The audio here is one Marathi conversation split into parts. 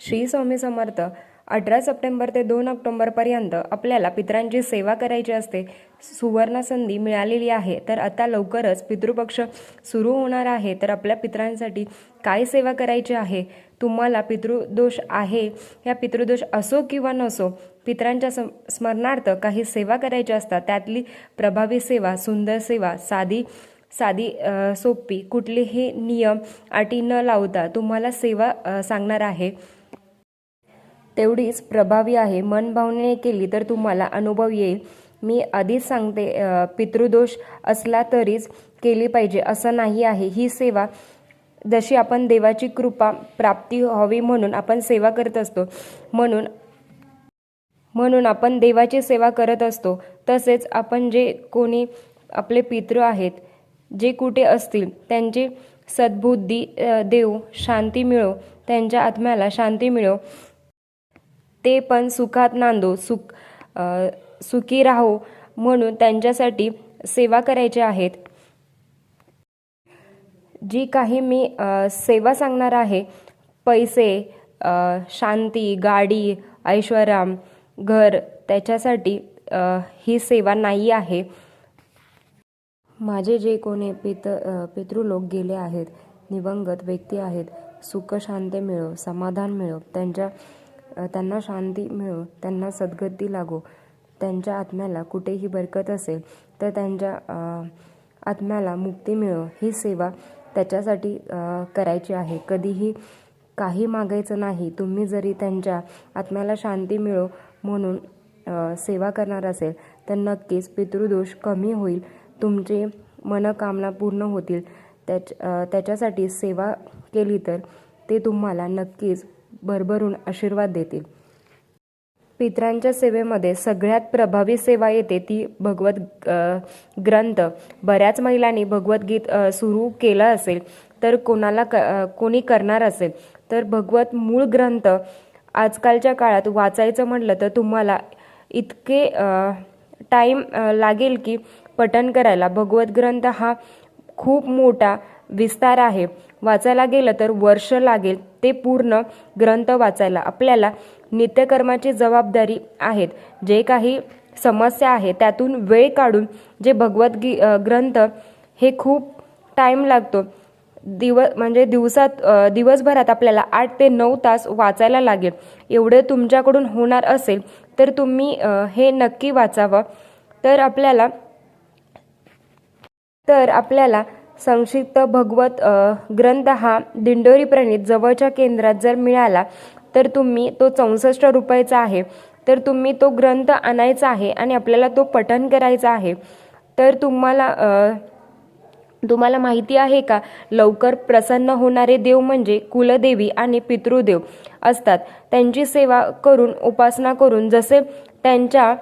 श्री स्वामी समर्थ अठरा सप्टेंबर ते दोन ऑक्टोंबरपर्यंत आपल्याला पितरांची सेवा करायची असते सुवर्ण संधी मिळालेली आहे. तर आता लवकरच पितृपक्ष सुरू होणार आहे. तर आपल्या पितरांसाठी काय सेवा करायची आहे? तुम्हाला पितृदोष आहे? या पितृदोष असो किंवा नसो पितरांच्या सम स्मरणार्थ काही सेवा करायच्या असतात. त्यातली प्रभावी सेवा सुंदर सेवा साधी साधी सोपी कुठलेही नियम अटी न लावता तुम्हाला सेवा सांगणार आहे. तेवढीच प्रभावी आहे. मनभावनेने केली तर तुम्हाला अनुभव येईल. मी आधीच सांगते पितृदोष असला तरीच केली पाहिजे. असं नाही आहे. ही सेवा जशी आपण देवाची कृपा प्राप्ती व्हावी म्हणून आपण सेवा करत असतो म्हणून म्हणून आपण देवाची सेवा करत असतो तसेच आपण जे कोणी आपले पितृ आहेत जे कुठे असतील त्यांची सद्बुद्धी देऊ शांती मिळो त्यांच्या आत्म्याला शांती मिळो. ते पण सुखात नांदो सुख सुखी राहो म्हणून त्यांच्यासाठी सेवा करायच्या आहेत. जी काही मी सेवा सांगणार आहे पैसे शांती गाडी ऐश्वर्याम घर त्याच्यासाठी ही सेवा नाही आहे. माझे जे कोणी पित पितृलोक गेले आहेत निवंगत व्यक्ती आहेत सुख शांती मिळो समाधान मिळो त्यांच्या त्यांना शांती मिळो त्यांना सद्गती लागो. त्यांच्या आत्म्याला कुठेही बरकत असेल तर त्यांच्या आत्म्याला मुक्ती मिळो. ही सेवा त्याच्यासाठी करायची आहे. कधीही काही मागायचं नाही. तुम्ही जरी त्यांच्या आत्म्याला शांती मिळो म्हणून सेवा करणार असेल तर नक्कीच पितृदोष कमी होईल. तुमचे मनकामना पूर्ण होतील. त्याच त्याच्यासाठी सेवा केली तर ते तुम्हाला नक्कीच भरभरून आशीर्वाद देतील. पितरांच्या सेवेमध्ये सगळ्यात प्रभावी सेवा येते ती भगवत ग्रंथ. बऱ्याच महिलांनी भगवद्गीत सुरू केलं असेल तर कोणाला क कोणी करणार असेल तर भगवत मूळ ग्रंथ आजकालच्या काळात वाचायचं म्हटलं तर तुम्हाला इतके टाईम लागेल की पठण करायला. भगवत ग्रंथ हा खूप मोठा विस्तार आहे. वाचायला गेलं तर वर्ष लागेल. ते पूर्ण ग्रंथ वाचायला. आपल्याला नित्यकर्माची जबाबदारी आहेत. जे काही समस्या आहे त्यातून वेळ काढून जे भगवद्गी ग्रंथ हे खूप टाईम लागतो. दिव म्हणजे दिवसात दिवसभरात आपल्याला आठ ते नऊ तास वाचायला लागेल. एवढे तुमच्याकडून होणार असेल तर तुम्ही हे नक्की वाचावं. तर आपल्याला तर आपल्याला संक्षिप्त भगवत ग्रंथ हा दिंडोरी प्रणित जवळच्या केंद्रात जर मिळाला तर तुम्ही तो चौसष्ट रुपयाचा आहे. तर तुम्ही तो ग्रंथ आणायचा आहे आणि आपल्याला तो पठण करायचा आहे. तर तुम्हाला तुम्हाला माहिती आहे का लवकर प्रसन्न होणारे देव म्हणजे कुलदेवी आणि पितृदेव असतात. त्यांची सेवा करून उपासना करून जसे त्यांच्या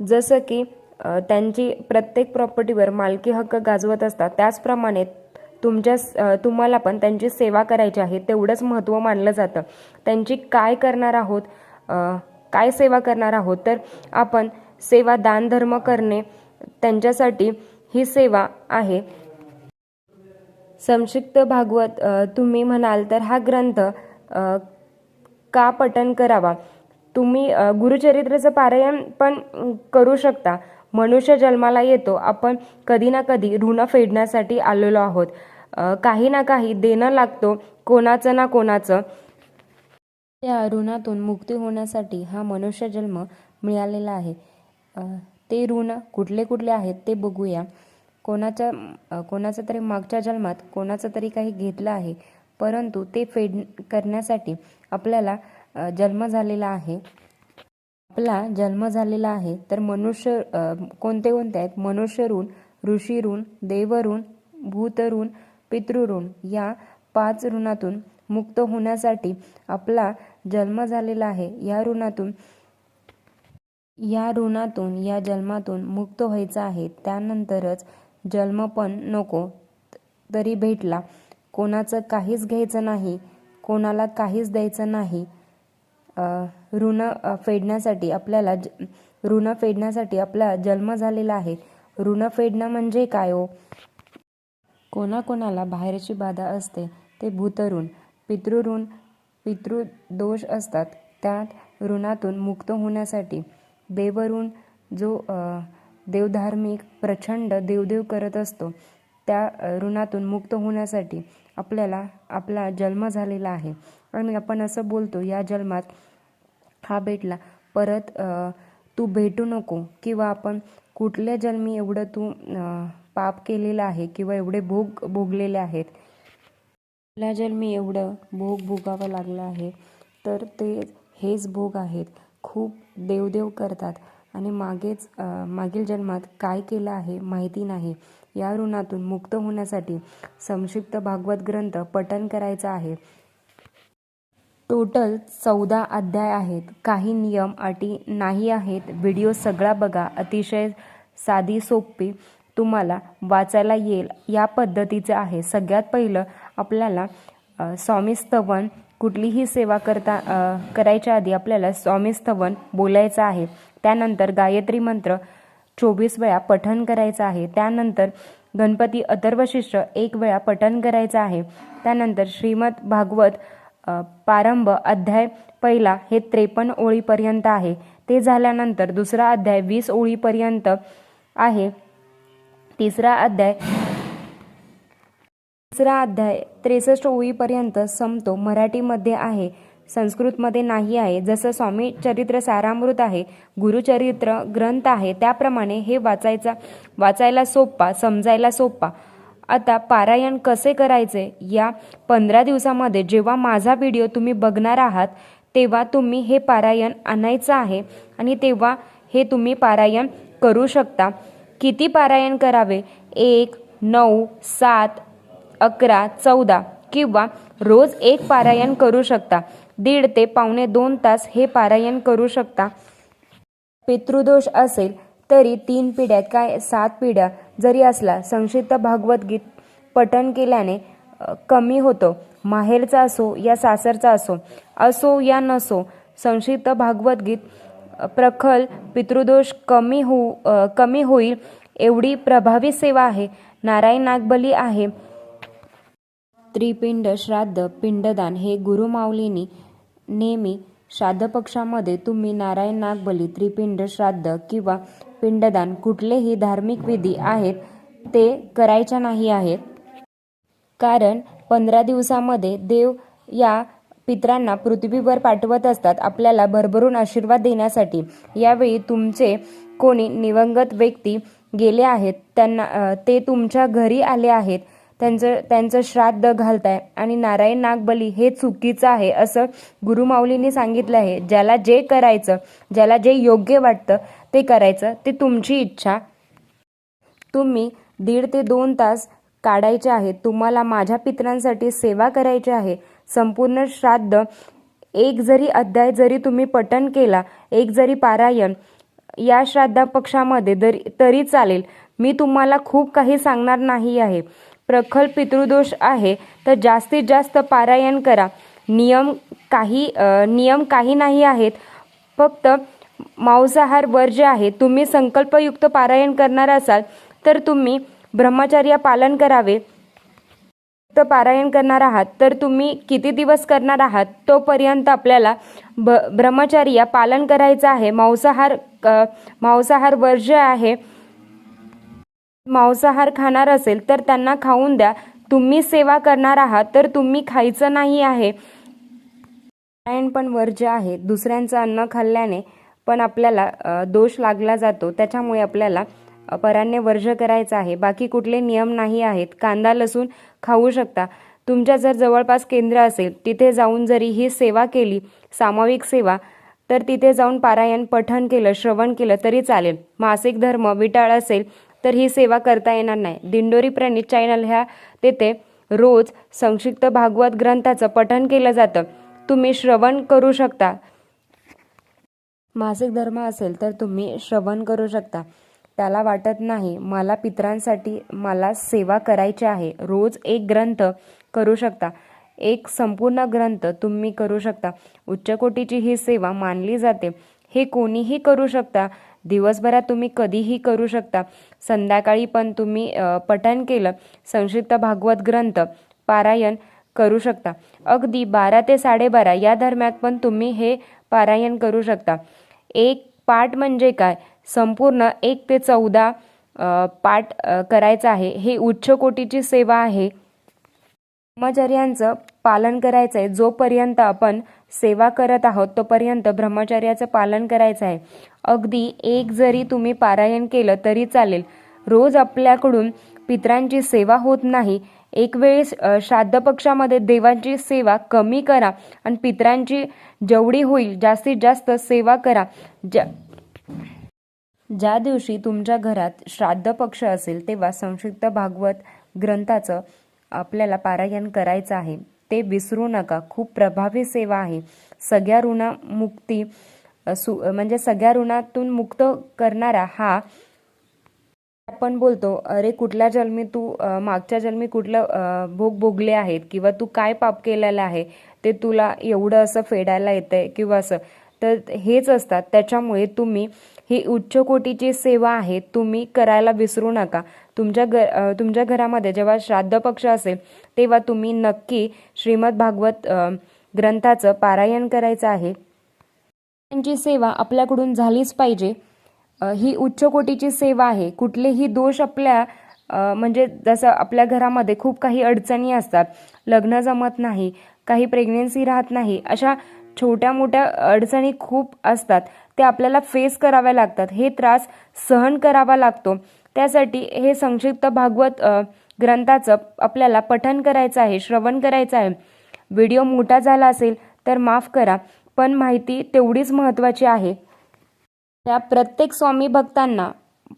जसं की त्यांची प्रत्येक प्रॉपर्टीवर मालकी हक्क गाजवत असतात. त्याचप्रमाणे तुमच्या तुम्हाला पण त्यांची सेवा करायची आहे तेवढंच महत्त्व मानलं जातं. त्यांची काय करणार आहोत काय सेवा करणार आहोत तर आपण सेवा दानधर्म करणे त्यांच्यासाठी ही सेवा आहे. संक्षिप्त भागवत तुम्ही म्हणाल तर हा ग्रंथ का पठन करावा? तुम्ही अ, गुरुचरित्राचं पारायण पण करू शकता. मनुष्य जन्माला येतो आपण कधी ना कधी ऋण फेडण्यासाठी आलेलो आहोत. काही ना काही देणं लागतो कोणाचं ना कोणाचं. त्या ऋणातून मुक्ती होण्यासाठी हा मनुष्य जन्म मिळालेला आहे. ते ऋण कुठले कुठले आहेत ते बघूया. कोणाच्या कोणाचा कोणाचं तरी मागच्या जन्मात कोणाचं तरी काही घेतलं आहे परंतु ते फेड करण्यासाठी आपल्याला जन्म झालेला आहे. आपला जन्म झालेला आहे तर मनुष्य कोणते कोणते आहेत? मनुष्य ऋण ऋषी ऋण देवऋण भूतऋण पितृऋण या पाच ऋणातून मुक्त होण्यासाठी आपला जन्म झालेला आहे. या ऋणातून या ऋणातून या जन्मातून मुक्त व्हायचं आहे. त्यानंतरच जन्म पण नको तरी भेटला. कोणाचं काहीच घ्यायचं नाही कोणाला काहीच द्यायचं नाही ऋण फेडण्यासाठी आपल्याला ज- ऋण फेडण्यासाठी आपला जन्म झालेला आहे. ऋण फेडणं म्हणजे काय हो? कोणाकोणाला बाहेरची बाधा असते ते भूतऋण पितृऋण पितृदोष असतात. त्या ऋणातून मुक्त होण्यासाठी देवऋण जो देवधार्मिक प्रचंड देवदेव करत असतो त्या ऋणातून मुक्त होण्यासाठी आपल्याला आपला जन्म झालेला आहे. आणि आपण असं बोलतो या जन्मात हा भेटला. परत तू भेटू नको किंवा आपण कुठल्या जन्मी एवढं तू पाप केलेलं आहे किंवा एवढे भोग भोगलेले आहेत. कुठल्या जन्मी एवढं भोग भोगावं लागलं आहे तर ते हेच भोग आहेत. खूप देवदेव करतात. आणि मागेच मागील जन्मात काय केलं आहे माहिती नाही. या ऋणातून मुक्त होण्यासाठी संक्षिप्त भागवत ग्रंथ पठण करायचा आहे. टोटल चौदा अध्याय आहेत. काही नियम अटी नाही आहेत. व्हिडिओ सगळा बघा. अतिशय साधी सोपी तुम्हाला वाचायला येईल. या पद्धतीचे आहे. सगळ्यात पहिलं आपल्याला स्वामीस्तवन स्वामी स्तवन कुठलीही सेवा करता करायच्या आधी आपल्याला स्वामी स्तवन बोलायचं आहे. त्यानंतर गायत्री मंत्र चोवीस वेळा पठण करायचं आहे. त्यानंतर गणपती अथर्वशिष्ट एक वेळा पठण करायचं आहे. त्यानंतर श्रीमद भागवत पारंभ प्रारंभ अध्याय पहिला हे त्रेपन्न ओळीपर्यंत आहे. ते झाल्यानंतर दुसरा अध्याय वीस ओळीपर्यंत आहे. तिसरा अध्याय तिसरा अध्याय त्रेसष्ट ओळीपर्यंत संपतो. मराठीमध्ये आहे. संस्कृतमध्ये नाही आहे. जसं स्वामी चरित्र सारामृत आहे गुरुचरित्र ग्रंथ आहे त्याप्रमाणे हे वाचायचा वाचायला सोपा समजायला सोपा. आता पारायण कसे करायचे या पंधरा दिवसामध्ये जेव्हा माझा व्हिडिओ तुम्ही बघणार आहात तेव्हा तुम्ही हे पारायण आणायचं आहे आणि तेव्हा हे तुम्ही पारायण करू शकता. किती पारायण करावे? एक नऊ सात अकरा चौदा किंवा रोज एक पारायण करू शकता. दीड ते पावणे दोन तास हे पारायण करू शकता. पितृदोष असेल तरी तीन पिढ्या काय सात पिढ्या जरी असला संक्षिप्त भागवतगीत पठण केल्याने कमी होतं. माहेरचा असो या सासरचा असो असो या नसो संक्षिप्त भागवतगीत गीत प्रखल पितृदोष कमी होऊ कमी होईल एवढी प्रभावी सेवा आहे. नारायण नागबली आहे. त्रिपिंड श्राद्ध पिंडदान हे गुरुमाऊलींनी नेहमी श्राद्ध पक्षामध्ये तुम्ही नारायण नागबली त्रिपिंड श्राद्ध किंवा पिंडदान कुठलेही धार्मिक विधी आहेत ते करायच्या नाही आहेत. कारण पंधरा दिवसामध्ये देव या पित्रांना पृथ्वीवर पाठवत असतात आपल्याला भरभरून आशीर्वाद देण्यासाठी. यावेळी तुमचे कोणी निवंगत व्यक्ती गेले आहेत त्यांना ते तुमच्या घरी आले आहेत त्यांचं त्यांचं श्राद्ध घालताय. आणि नारायण नागबली हे चुकीचं आहे असं गुरुमाऊलींनी सांगितलं आहे. ज्याला जे करायचं ज्याला जे योग्य वाटतं ते करायचं ते तुमची इच्छा. तुम्ही दीड ते दोन तास काढायचे आहेत तुम्हाला माझ्या पित्रांसाठी सेवा करायची आहे. संपूर्ण श्राद्ध एक जरी अध्याय जरी तुम्ही पठण केला एक जरी पारायण या श्राद्धा पक्षामध्ये तरी तरी चालेल. मी तुम्हाला खूप काही सांगणार नाही आहे. प्रखल पितृदोष आहे तर जास्तीत जास्त पारायण करा. नियम काही नियम काही नाही आहेत. फक्त मांसाहार वर्ज्य आहे. तुम्ही संकल्पयुक्त पारायण करणार असाल तर तुम्ही ब्रह्मचर्य पालन करावे. युक्त पारायण करणार आहात तर तुम्ही किती दिवस करणार आहात तोपर्यंत आपल्याला ब ब्रह्मचर्य पालन करायचं आहे. मांसाहार मांसाहार वर्ज्य आहे. मांसाहार खाणार असेल तर त्यांना खाऊन द्या. तुम्ही सेवा करणार आहात तर तुम्ही खायचं नाही आहे. नारायण पण वर्ज्य आहे दुसऱ्यांचं अन्न खाल्ल्याने पण आपल्याला दोष लागला जातो. त्याच्यामुळे आपल्याला परान्य वर्ज्य करायचं आहे. बाकी कुठले नियम नाही आहेत. कांदा लसूण खाऊ शकता. तुमच्या जर जवळपास केंद्र असेल तिथे जाऊन जरी ही सेवा केली सामाविक सेवा तर तिथे जाऊन पारायण पठण केलं श्रवण केलं तरी चालेल. मासिक धर्म विटाळ असेल तर ही सेवा करता येणार नाही. दिंडोरी प्रणित चॅनल ह्या तेथे रोज संक्षिप्त भागवत ग्रंथाचं पठण केलं जातं. तुम्ही श्रवण करू शकता. मासिक धर्म असेल तर तुम्ही श्रवण करू शकता. त्याला वाटत नाही मला पित्रांसाठी मला सेवा करायची आहे. रोज एक ग्रंथ करू शकता. एक संपूर्ण ग्रंथ तुम्ही करू शकता. उच्च कोटीची ही सेवा मानली जाते. हे कोणीही करू शकता. दिवसभरात तुम्ही कधीही करू शकता. संध्याकाळी पण तुम्ही पठण केलं संक्षिप्त भागवत ग्रंथ पारायण करू शकता. अगदी बारा ते साडेबारा या दरम्यान पण तुम्ही हे पारायण करू शकता. एक पाठ म्हणजे काय? संपूर्ण एक ते चौदा पाठ करायचा आहे. हे उच्च कोटीची सेवा आहे. ब्रह्मचर्यांचं पालन करायचं आहे जोपर्यंत आपण सेवा करत आहोत तोपर्यंत ब्रह्मचर्याचं पालन करायचं आहे अगदी एक जरी तुम्ही पारायण केलं तरी चालेल. रोज आपल्याकडून पित्रांची सेवा होत नाही. एक वेळेस श्राद्ध पक्षामध्ये देवांची सेवा कमी करा आणि पित्रांची जेवढी होईल जास्तीत जास्त सेवा करा. ज्या ज्या दिवशी तुमच्या घरात श्राद्ध पक्ष असेल तेव्हा संक्षिप्त भागवत ग्रंथाचं आपल्याला पारायण करायचं आहे. ते विसरू नका. खूप प्रभावी सेवा आहे. सगळ्या ऋणामुक्ती सु म्हणजे सगळ्या ऋणातून मुक्त करणारा हा आपण बोलतो अरे कुठल्या जन्मी तू मागच्या जन्मी कुठलं भोग भोगले आहेत किंवा तू काय पाप केलेलं आहे ते तुला एवढं असं फेडायला येतंय किंवा असं. तर हेच असतात. त्याच्यामुळे तुम्ही ही उच्च कोटीची सेवा आहे तुम्ही करायला विसरू नका. तुमच्या घ तुमच्या घरामध्ये जेव्हा श्राद्ध पक्ष असेल तेव्हा तुम्ही नक्की श्रीमद भागवत ग्रंथाचं पारायण करायचं आहे. त्यांची सेवा आपल्याकडून झालीच पाहिजे. ही उच्च कोटीची सेवा आहे. कुठलेही दोष आपल्या म्हणजे जसं आपल्या घरामध्ये खूप काही अडचणी असतात. लग्न जमत नाही काही प्रेग्नेन्सी राहत नाही अशा छोट्या मोठ्या अडचणी खूप असतात. ते आपल्याला फेस कराव्या लागतात. हे त्रास सहन करावा लागतो. त्यासाठी हे संक्षिप्त भागवत ग्रंथाचं आपल्याला पठन करायचं आहे श्रवण करायचं आहे. व्हिडिओ मोठा झाला असेल तर माफ करा पण माहिती तेवढीच महत्त्वाची आहे. त्या प्रत्येक स्वामी भक्तांना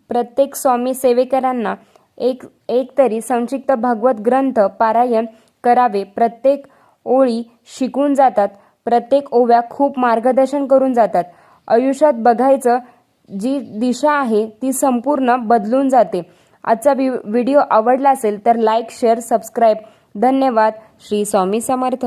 प्रत्येक स्वामी सेवेकरांना एक एक तरी संक्षिप्त भागवत ग्रंथ पारायण करावे. प्रत्येक ओळी शिकून जातात. प्रत्येक ओव्या खूप मार्गदर्शन करून जातात. आयुष्यात बघायचं जी दिशा आहे ती संपूर्ण बदलून जाते. आजचा व्हिडिओ आवडला असेल तर लाईक शेअर सबस्क्राईब धन्यवाद. श्री स्वामी समर्थ.